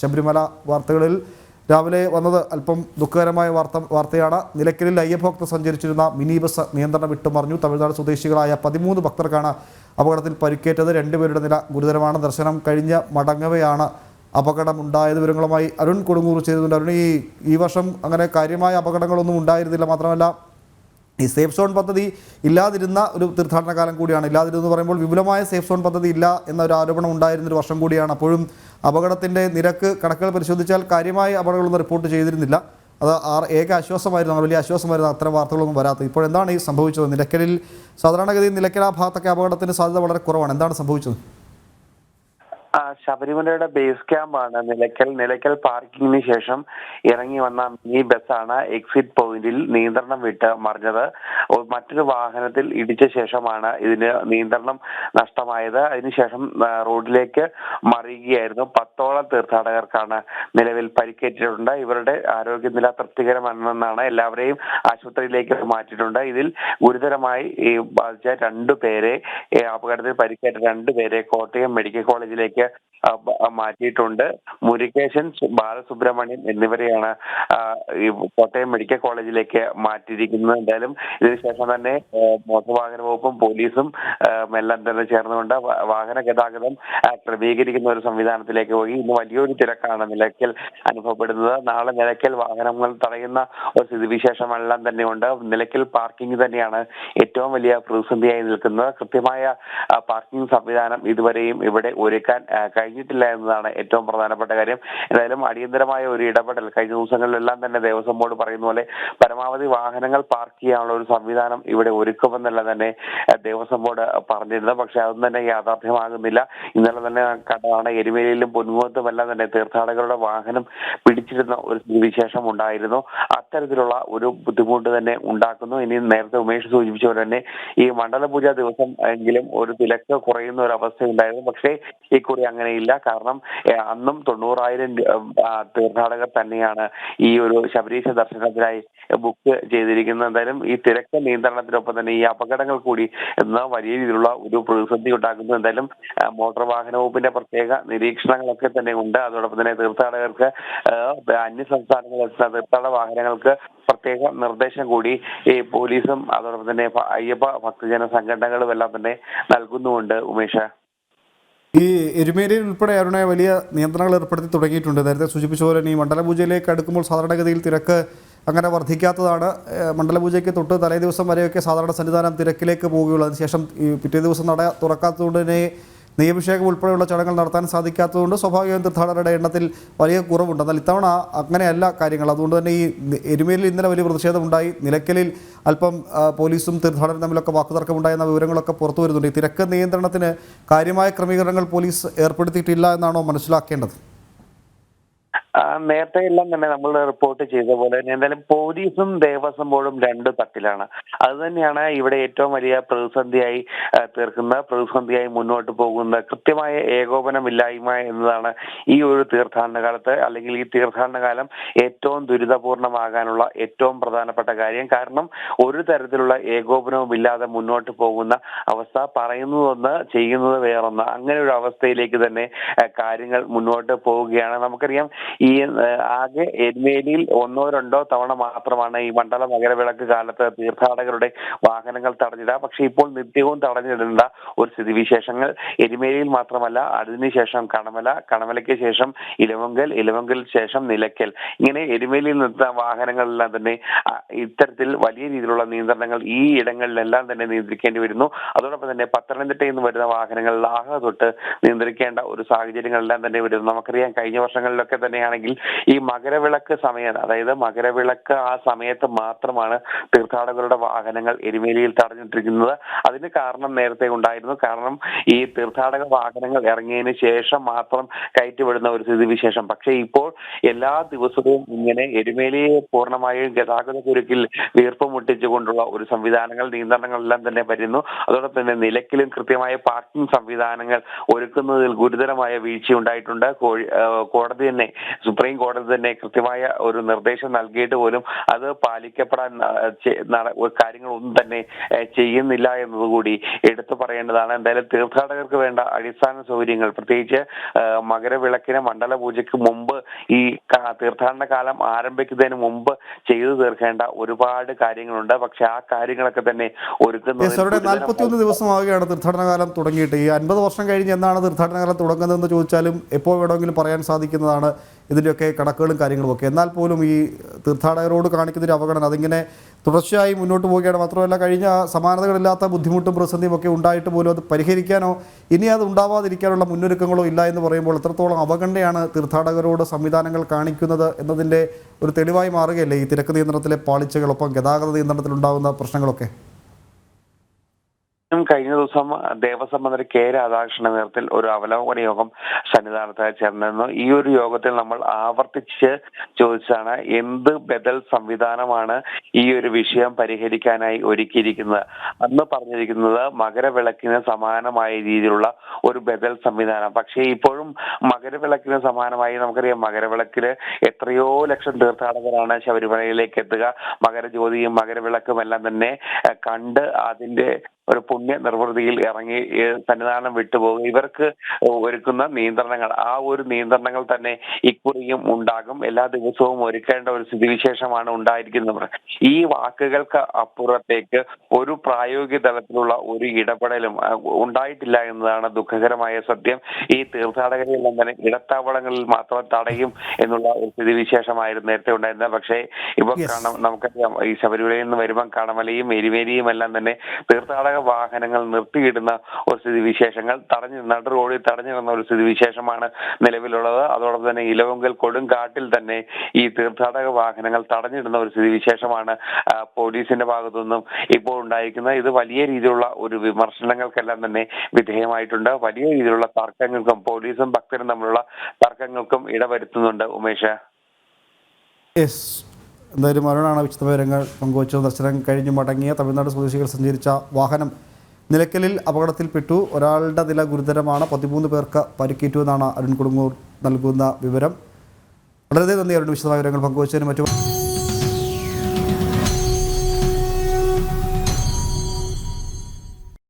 ശബരിമല വാർത്തകളിൽ രാവിലെ വന്നത് അല്പം ദുഃഖകരമായ വാർത്ത വാർത്തയാണ്. നിലയ്ക്കലിൽ അയ്യഭക്തർ സഞ്ചരിച്ചിരുന്ന മിനി ബസ് നിയന്ത്രണം വിട്ടുമറിഞ്ഞു. തമിഴ്നാട് സ്വദേശികളായ പതിമൂന്ന് ഭക്തർക്കാണ് അപകടത്തിൽ പരിക്കേറ്റത്. രണ്ടുപേരുടെ നില ഗുരുതരമാണ്. ദർശനം കഴിഞ്ഞ് മടങ്ങവെയാണ് അപകടമുണ്ടായത്. വിവരങ്ങളുമായി അരുൺ കൊടുങ്ങൂർ ചെയ്തിട്ടുണ്ട് അരുൺ ഈ ഈ വർഷം അങ്ങനെ കാര്യമായ അപകടങ്ങളൊന്നും ഉണ്ടായിരുന്നില്ല. മാത്രമല്ല ഈ സേഫ് സോൺ പദ്ധതി ഇല്ലാതിരുന്ന ഒരു തീർത്ഥാടന കാലം കൂടിയാണ്. ഇല്ലാതിരുന്നു പറയുമ്പോൾ വിപുലമായ സേഫ് സോൺ പദ്ധതി ഇല്ല എന്നൊരു ആരോപണം ഉണ്ടായിരുന്നൊരു വർഷം കൂടിയാണ്. അപ്പോഴും അപകടത്തിന്റെ നിരക്ക് കണക്കുകൾ പരിശോധിച്ചാൽ കാര്യമായ അപകടങ്ങളൊന്നും റിപ്പോർട്ട് ചെയ്തിരുന്നില്ല. അത് ആ ഏക ആശ്വാസമായിരുന്നു. വലിയ ആശ്വാസമായിരുന്നു. അത്തരം വാർത്തകളൊന്നും വരാത്തത്. ഇപ്പോൾ എന്താണ് ഈ സംഭവിച്ചത്? നിലയ്ക്കലിൽ സാധാരണഗതിയിൽ നിലയ്ക്കൽ ആ ഭാഗത്തൊക്കെ അപകടത്തിന് സാധ്യത വളരെ കുറവാണ്. എന്താണ് സംഭവിച്ചത്? ശബരിമലയുടെ ബേസ് ക്യാമ്പാണ് നിലയ്ക്കൽ നിലയ്ക്കൽ പാർക്കിങ്ങിന് ശേഷം ഇറങ്ങി വന്ന മിനി ബസ്സാണ് എക്സിറ്റ് പോയിന്റിൽ നിയന്ത്രണം വിട്ട് മറിഞ്ഞത്. മറ്റൊരു വാഹനത്തിൽ ഇടിച്ച ശേഷമാണ് ഇതിന് നിയന്ത്രണം നഷ്ടമായത്. അതിനുശേഷം റോഡിലേക്ക് മറിയുകയായിരുന്നു. പത്തോളം തീർത്ഥാടകർക്കാണ് നിലവിൽ പരിക്കേറ്റിട്ടുണ്ട്. ഇവരുടെ ആരോഗ്യനില തൃപ്തികരമാണെന്നാണ് എല്ലാവരെയും ആശുപത്രിയിലേക്ക് മാറ്റിയിട്ടുണ്ട്. ഇതിൽ ഗുരുതരമായി ബാധിച്ച രണ്ടു പേരെ അപകടത്തിൽ പരിക്കേറ്റ രണ്ടു പേരെ കോട്ടയം മെഡിക്കൽ കോളേജിലേക്ക് ആ, മാറ്റിയിട്ടുണ്ട്. മുരുകേശൻ ബാലസുബ്രഹ്മണ്യൻ എന്നിവരെയാണ് ഈ കോട്ടയം മെഡിക്കൽ കോളേജിലേക്ക് മാറ്റിയിരിക്കുന്നത്. എന്തായാലും ഇതിനുശേഷം തന്നെ മോട്ടോർ വകുപ്പും പോലീസും എല്ലാം തന്നെ ചേർന്നുകൊണ്ട് വാഹന ഗതാഗതം ക്രമീകരിക്കുന്ന ഒരു സംവിധാനത്തിലേക്ക് പോയി. ഇന്ന് വലിയൊരു തിരക്കാണ് നിലയ്ക്കൽ അനുഭവപ്പെടുന്നത്. നാളെ നിലയ്ക്കൽ വാഹനങ്ങൾ തടയുന്ന ഒരു സ്ഥിതിവിശേഷമെല്ലാം തന്നെയുണ്ട്. നിലയ്ക്കൽ പാർക്കിംഗ് തന്നെയാണ് ഏറ്റവും വലിയ പ്രതിസന്ധിയായി നിൽക്കുന്നത്. കൃത്യമായ പാർക്കിംഗ് സംവിധാനം ഇതുവരെയും ഇവിടെ ഒരുക്കാൻ കഴിഞ്ഞിട്ടില്ല എന്നതാണ് ഏറ്റവും പ്രധാനപ്പെട്ട കാര്യം. എന്തായാലും അടിയന്തരമായ ഒരു ഇടപെടൽ കഴിഞ്ഞ ദിവസങ്ങളിലെല്ലാം തന്നെ ദേവസ്വം ബോർഡ് പറയുന്ന പോലെ പരമാവധി വാഹനങ്ങൾ പാർക്ക് ചെയ്യാനുള്ള ഒരു സംവിധാനം ഇവിടെ ഒരുക്കുമെന്നല്ല തന്നെ ദേവസ്വം ബോർഡ് പറഞ്ഞിരുന്നത്. പക്ഷെ അതൊന്നും തന്നെ യാഥാർത്ഥ്യമാകുന്നില്ല. ഇന്നലെ തന്നെ കണ്ടതാണ് എരുമേലിയിലും പൊന്മുഖത്തും എല്ലാം തന്നെ തീർത്ഥാടകരുടെ വാഹനം പിടിച്ചിരുന്ന ഒരു സ്ഥിതിവിശേഷം ഉണ്ടായിരുന്നു. അത്തരത്തിലുള്ള ഒരു ബുദ്ധിമുട്ട് തന്നെ ഉണ്ടാക്കുന്നു. ഇനി നേരത്തെ ഉമേഷ് സൂചിപ്പിച്ച പോലെ തന്നെ ഈ മണ്ഡലപൂജ ദിവസം എങ്കിലും ഒരു തിരക്ക് കുറയുന്ന ഒരു അവസ്ഥ ഉണ്ടായിരുന്നു പക്ഷേ ഇക്കുറി അങ്ങനെയില്ല. കാരണം അന്നും തൊണ്ണൂറായിരം തീർത്ഥാടകർ തന്നെയാണ് ഈ ഒരു ശബരീശ ദർശനത്തിനായി ബുക്ക് ചെയ്തിരിക്കുന്നത്. എന്തായാലും ഈ തിരക്ക് നിയന്ത്രണത്തിനൊപ്പം തന്നെ ഈ അപകടങ്ങൾ കൂടി എന്ന വലിയ രീതിയിലുള്ള ഒരു പ്രതിസന്ധി ഉണ്ടാക്കുന്നു. എന്തായാലും മോട്ടോർ വാഹന വകുപ്പിന്റെ പ്രത്യേക നിരീക്ഷണങ്ങളൊക്കെ തന്നെ ഉണ്ട്. അതോടൊപ്പം തന്നെ തീർത്ഥാടകർക്ക് അന്യ സംസ്ഥാനങ്ങളിൽ തീർത്ഥാടക വാഹനങ്ങൾക്ക് പ്രത്യേക നിർദ്ദേശം കൂടി ഈ പോലീസും അതോടൊപ്പം തന്നെ അയ്യപ്പ ഭക്തജന സംഘടനകളും എല്ലാം തന്നെ നൽകുന്നുമുണ്ട് ഉമേഷ്. ഈ എരുമേലിയിൽ ഉൾപ്പെടെ അരുണായ വലിയ നിയന്ത്രണങ്ങൾ ഏർപ്പെടുത്തി തുടങ്ങിയിട്ടുണ്ട്. നേരത്തെ സൂചിപ്പിച്ച പോലെ ഈ മണ്ഡലപൂജയിലേക്ക് അടുക്കുമ്പോൾ സാധാരണഗതിയിൽ തിരക്ക് അങ്ങനെ വർദ്ധിക്കാത്തതാണ്. മണ്ഡലപൂജയ്ക്ക് തൊട്ട് തലേ ദിവസം വരെയൊക്കെ സാധാരണ സന്നിധാനം തിരക്കിലേക്ക് പോവുകയുള്ളൂ. അതിനുശേഷം ഈ പിറ്റേ ദിവസം നട തുറക്കാത്തതുകൊണ്ട് തന്നെ നെയ്യഭിഷേകം ഉൾപ്പെടെയുള്ള ചടങ്ങുകൾ നടത്താൻ സാധിക്കാത്തതുകൊണ്ട് സ്വാഭാവികമായും തീർത്ഥാടകരുടെ എണ്ണത്തിൽ വലിയ കുറവുണ്ട്. എന്നാൽ ഇത്തവണ അങ്ങനെയല്ല കാര്യങ്ങൾ. അതുകൊണ്ട് തന്നെ ഈ എരുമേലിൽ ഇന്നലെ വലിയ പ്രതിഷേധമുണ്ടായി. നിലയ്ക്കലിൽ അല്പം പോലീസും തീർത്ഥാടകരും തമ്മിലൊക്കെ വാക്കുതർക്കമുണ്ടായെന്ന വിവരങ്ങളൊക്കെ പുറത്തു വരുന്നുണ്ട്. ഈ തിരക്ക് നിയന്ത്രണത്തിന് കാര്യമായ ക്രമീകരണങ്ങൾ പോലീസ് ഏർപ്പെടുത്തിയിട്ടില്ല എന്നാണോ മനസ്സിലാക്കേണ്ടത്? നേരത്തെ എല്ലാം തന്നെ നമ്മൾ റിപ്പോർട്ട് ചെയ്ത പോലെ തന്നെ എന്തായാലും പോലീസും ദേവസ്വം ബോർഡും രണ്ട് തട്ടിലാണ്. അത് തന്നെയാണ് ഇവിടെ ഏറ്റവും വലിയ പ്രതിസന്ധിയായി തീർക്കുന്ന പ്രതിസന്ധിയായി മുന്നോട്ട് പോകുന്ന കൃത്യമായ ഏകോപനമില്ലായ്മ എന്നതാണ് ഈ ഒരു തീർത്ഥാടന കാലത്ത് അല്ലെങ്കിൽ ഈ തീർത്ഥാടന കാലം ഏറ്റവും ദുരിതപൂർണമാകാനുള്ള ഏറ്റവും പ്രധാനപ്പെട്ട കാര്യം. കാരണം ഒരു തരത്തിലുള്ള ഏകോപനവും ഇല്ലാതെ മുന്നോട്ട് പോകുന്ന അവസ്ഥ പറയുന്നതൊന്ന് ചെയ്യുന്നത് വേറൊന്ന്. അങ്ങനെ ഒരു അവസ്ഥയിലേക്ക് തന്നെ കാര്യങ്ങൾ മുന്നോട്ട് പോവുകയാണ്. നമുക്കറിയാം ആ, ആകെ എരുമേലിയിൽ ഒന്നോ രണ്ടോ തവണ മാത്രമാണ് ഈ മണ്ഡല മകരവിളക്ക് കാലത്ത് തീർത്ഥാടകരുടെ വാഹനങ്ങൾ തടഞ്ഞിടുക. പക്ഷെ ഇപ്പോൾ നിത്യവും തടഞ്ഞിടേണ്ട ഒരു സ്ഥിതിവിശേഷങ്ങൾ. എരുമേലിയിൽ മാത്രമല്ല അതിനുശേഷം കണമല കണമലയ്ക്ക് ശേഷം ഇലവങ്കൽ ഇലവങ്കൽ ശേഷം നിലയ്ക്കൽ. ഇങ്ങനെ എരുമേലിയിൽ നിർത്തുന്ന വാഹനങ്ങളെല്ലാം തന്നെ ഇത്തരത്തിൽ വലിയ രീതിയിലുള്ള നിയന്ത്രണങ്ങൾ ഈ ഇടങ്ങളിലെല്ലാം തന്നെ നിയന്ത്രിക്കേണ്ടി വരുന്നു. അതോടൊപ്പം തന്നെ പത്തനംതിട്ടയിൽ നിന്ന് വരുന്ന വാഹനങ്ങൾ ലാഹ തൊട്ട് നിയന്ത്രിക്കേണ്ട ഒരു സാഹചര്യങ്ങളെല്ലാം തന്നെ വരുന്നു. നമുക്കറിയാം കഴിഞ്ഞ വർഷങ്ങളിലൊക്കെ തന്നെയാണെങ്കിൽ ഈ മകരവിളക്ക് സമയം അതായത് മകരവിളക്ക് ആ സമയത്ത് മാത്രമാണ് തീർത്ഥാടകരുടെ വാഹനങ്ങൾ എരുമേലിയിൽ തടഞ്ഞിട്ടിരിക്കുന്നത്. അതിന് കാരണം നേരത്തെ ഉണ്ടായിരുന്നു. കാരണം ഈ തീർത്ഥാടക വാഹനങ്ങൾ ഇറങ്ങിയതിന് ശേഷം മാത്രം കയറ്റിവിടുന്ന ഒരു സ്ഥിതിവിശേഷം. പക്ഷേ ഇപ്പോൾ എല്ലാ ദിവസവും ഇങ്ങനെ എരുമേലിയെ പൂർണമായും ഗതാഗത കുരുക്കിൽ വീർപ്പുമുട്ടിച്ചുകൊണ്ടുള്ള ഒരു സംവിധാനങ്ങൾ നിയന്ത്രണങ്ങളെല്ലാം തന്നെ വരുന്നു. അതോടൊപ്പം തന്നെ നിലക്കിലും കൃത്യമായ പാർക്കിംഗ് സംവിധാനങ്ങൾ ഒരുക്കുന്നതിൽ ഗുരുതരമായ വീഴ്ചയുണ്ടായിട്ടുണ്ട്. കോഴി- കോടതി തന്നെ സുപ്രീം കോടതി തന്നെ കൃത്യമായ ഒരു നിർദ്ദേശം നൽകിയിട്ട് പോലും അത് പാലിക്കപ്പെടാൻ കാര്യങ്ങൾ ഒന്നും കാര്യങ്ങളൊന്നും തന്നെ ചെയ്യുന്നില്ല എന്നതുകൂടി എടുത്തു പറയേണ്ടതാണ്. എന്തായാലും തീർത്ഥാടകർക്ക് വേണ്ട അടിസ്ഥാന സൗകര്യങ്ങൾ പ്രത്യേകിച്ച് മകരവിളക്കിന് മണ്ഡല പൂജയ്ക്ക് മുമ്പ് ഈ തീർത്ഥാടന കാലം ആരംഭിക്കുന്നതിന് മുമ്പ് ചെയ്തു തീർക്കേണ്ട ഒരുപാട് കാര്യങ്ങളുണ്ട്. പക്ഷെ ആ കാര്യങ്ങളൊക്കെ തന്നെ ഒരുക്കുന്നത് നാൽപ്പത്തിയൊന്ന് ദിവസമാവുകയാണ് തീർത്ഥാടന കാലം തുടങ്ങിയിട്ട്. ഈ അൻപത് വർഷം കഴിഞ്ഞ് എന്നാണ് തീർത്ഥാടന കാലം തുടങ്ങുന്നതെന്ന് ചോദിച്ചാലും എപ്പോൾ വേണമെങ്കിലും പറയാൻ സാധിക്കുന്നതാണ്. ഇതിന്റെയൊക്കെ കണക്കുകളും കാര്യങ്ങളും ഒക്കെ. എന്നാൽ പോലും ഈ തീർത്ഥാടകരോട് കാണിക്കുന്നൊരു അവഗണന അതിങ്ങനെ തുടർച്ചയായി മുന്നോട്ട് പോവുകയാണ്. മാത്രമല്ല കഴിഞ്ഞ സമാനതകളില്ലാത്ത ബുദ്ധിമുട്ടും പ്രതിസന്ധിയും ഒക്കെ ഉണ്ടായിട്ട് പോലും അത് പരിഹരിക്കാനോ ഇനി അത് ഉണ്ടാവാതിരിക്കാനുള്ള മുന്നൊരുക്കങ്ങളോ ഇല്ല എന്ന് പറയുമ്പോൾ എത്രത്തോളം അവഗണനയാണ് തീർത്ഥാടകരോട് സംവിധാനങ്ങൾ കാണിക്കുന്നത് എന്നതിന്റെ ഒരു തെളിവായി മാറുകയല്ലേ ഈ തിരക്ക് നിയന്ത്രണത്തിലെ പാളിച്ചകളൊപ്പം ഗതാഗത നിയന്ത്രണത്തിലുണ്ടാകുന്ന പ്രശ്നങ്ങളൊക്കെ? കഴിഞ്ഞ ദിവസം ദേവസ്വം മന്ത്രി കെ രാധാകൃഷ്ണന്റെ നേതൃത്വത്തിൽ ഒരു അവലോകന യോഗം സന്നിധാനത്ത് ചേർന്നിരുന്നു. ഈ ഒരു യോഗത്തിൽ നമ്മൾ ആവർത്തിച്ച് ചോദിച്ചാണ് എന്ത് ബദൽ സംവിധാനമാണ് ഈ ഒരു വിഷയം പരിഹരിക്കാനായി ഒരുക്കിയിരിക്കുന്നത്. അന്ന് പറഞ്ഞിരിക്കുന്നത് മകരവിളക്കിന് സമാനമായ രീതിയിലുള്ള ഒരു ബദൽ സംവിധാനം. പക്ഷേ ഇപ്പോഴും മകരവിളക്കിന് സമാനമായി നമുക്കറിയാം മകരവിളക്കിൽ എത്രയോ ലക്ഷം തീർത്ഥാടകരാണ് ശബരിമലയിലേക്ക് എത്തുക. മകരജ്യോതിയും മകരവിളക്കും എല്ലാം തന്നെ കണ്ട് അതിന്റെ ഒരു പുണ്യ നിർവൃതിയിൽ ഇറങ്ങി സന്നിധാനം വിട്ടുപോകും. ഇവർക്ക് ഒരുക്കുന്ന നിയന്ത്രണങ്ങൾ ആ ഒരു നിയന്ത്രണങ്ങൾ തന്നെ ഇക്കുറിയും ഉണ്ടാകും. എല്ലാ ദിവസവും ഒരുക്കേണ്ട ഒരു സ്ഥിതിവിശേഷമാണ് ഉണ്ടായിരിക്കുന്നത്. ഈ വാക്കുകൾക്ക് അപ്പുറത്തേക്ക് ഒരു പ്രായോഗിക തലത്തിലുള്ള ഒരു ഇടപെടലും ഉണ്ടായിട്ടില്ല എന്നതാണ് ദുഃഖകരമായ സത്യം. ഈ തീർത്ഥാടകരെല്ലാം തന്നെ ഇടത്താവളങ്ങളിൽ മാത്രം തടയും എന്നുള്ള ഒരു സ്ഥിതിവിശേഷമായിരുന്നു നേരത്തെ ഉണ്ടായിരുന്നത്. പക്ഷേ ഇപ്പൊ. കാണാം നമുക്കറിയാം ഈ ശബരിമലയിൽ നിന്ന് വരുമ്പോൾ കാണമലയും എരിമേരിയും എല്ലാം തന്നെ തീർത്ഥാടക വാഹനങ്ങൾ നിർത്തിയിടുന്ന ഒരു സ്ഥിതിവിശേഷങ്ങൾ തടഞ്ഞു നടു റോഡിൽ തടഞ്ഞു നിന്ന ഒരു സ്ഥിതിവിശേഷമാണ് നിലവിലുള്ളത്. അതോടൊപ്പം തന്നെ ഇലവുങ്കൽ കൊടുങ്കാട്ടിൽ തന്നെ ഈ തീർത്ഥാടക വാഹനങ്ങൾ തടഞ്ഞിടുന്ന ഒരു സ്ഥിതിവിശേഷമാണ് വിശേഷമാണ് പോലീസിന്റെ ഭാഗത്തുനിന്നും ഇപ്പോൾ ഉണ്ടായിരിക്കുന്നത്. ഇത് വലിയ രീതിയിലുള്ള ഒരു വിമർശനങ്ങൾക്കെല്ലാം തന്നെ വിധേയമായിട്ടുണ്ട്. വലിയ രീതിയിലുള്ള തർക്കങ്ങൾക്കും പോലീസും ഭക്തരും തമ്മിലുള്ള തർക്കങ്ങൾക്കും ഇടവരുത്തുന്നുണ്ട് ഉമേഷ്. എന്തായാലും അരുണാണ് വിശദവിവരങ്ങൾ പങ്കുവച്ചത്. ദർശനം കഴിഞ്ഞ് മടങ്ങിയ തമിഴ്നാട് സ്വദേശികൾ സഞ്ചരിച്ച വാഹനം നിലയ്ക്കലിൽ അപകടത്തിൽപ്പെട്ടു. ഒരാളുടെ നില ഗുരുതരമാണ്. പതിമൂന്ന് പേർക്ക് പരിക്കേറ്റു എന്നാണ് അരുൺ കുടുങ്ങൂർ നൽകുന്ന വിവരം. വളരെ നന്ദി അരുൺ. വിശദമായ വിവരങ്ങൾ പങ്കുവച്ചതിന് മറ്റു